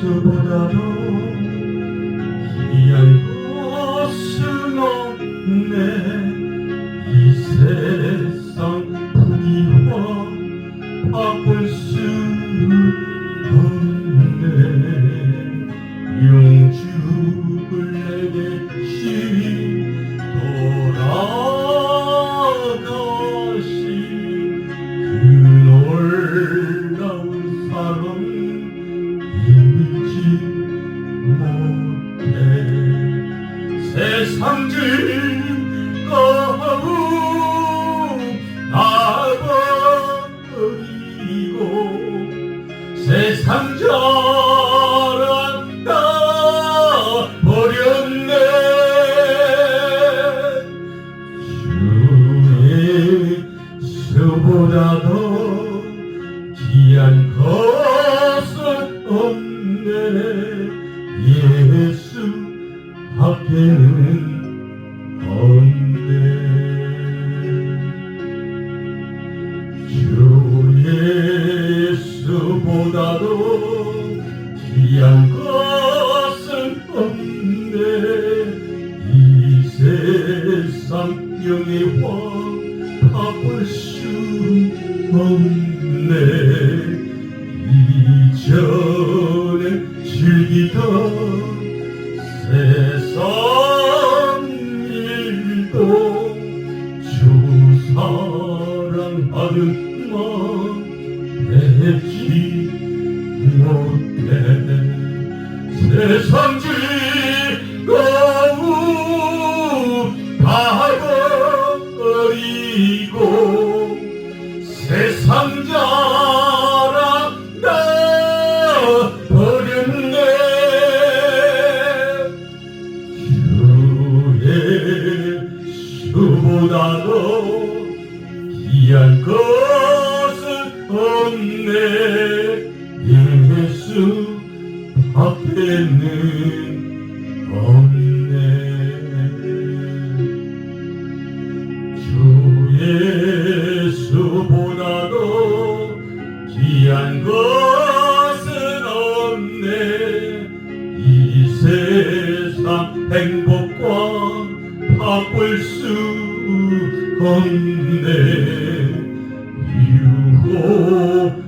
저보다도 귀할 것은 없네. 이 세상 부귀와 바꿀 수 없네. 즐거움 아버리고 세상 자랑 다 버렸네. 주의 수보다 더 귀한 것은 없네. 예수 밖에는 주 예수보다도 귀한 것은 없네. 이 세상 영예와 바꿀 수 없네 마음 맺지 못해 세상 즐거움 다 버리고 세상 자랑 다 버렸네. 주의 수보다도 귀한 것은 없네 예수 앞에는 없네. 주 예수보다도 귀한 것은 없네. 이 세상 행복과 바꿀 수 없네. 유혹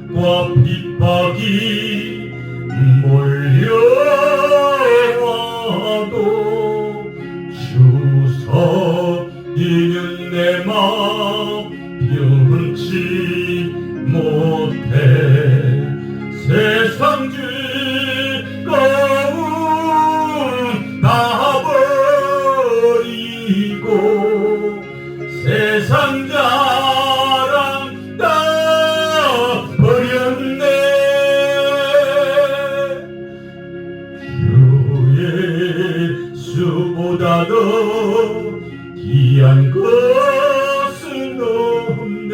귀한 것은 없네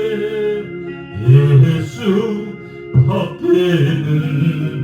예수 밖에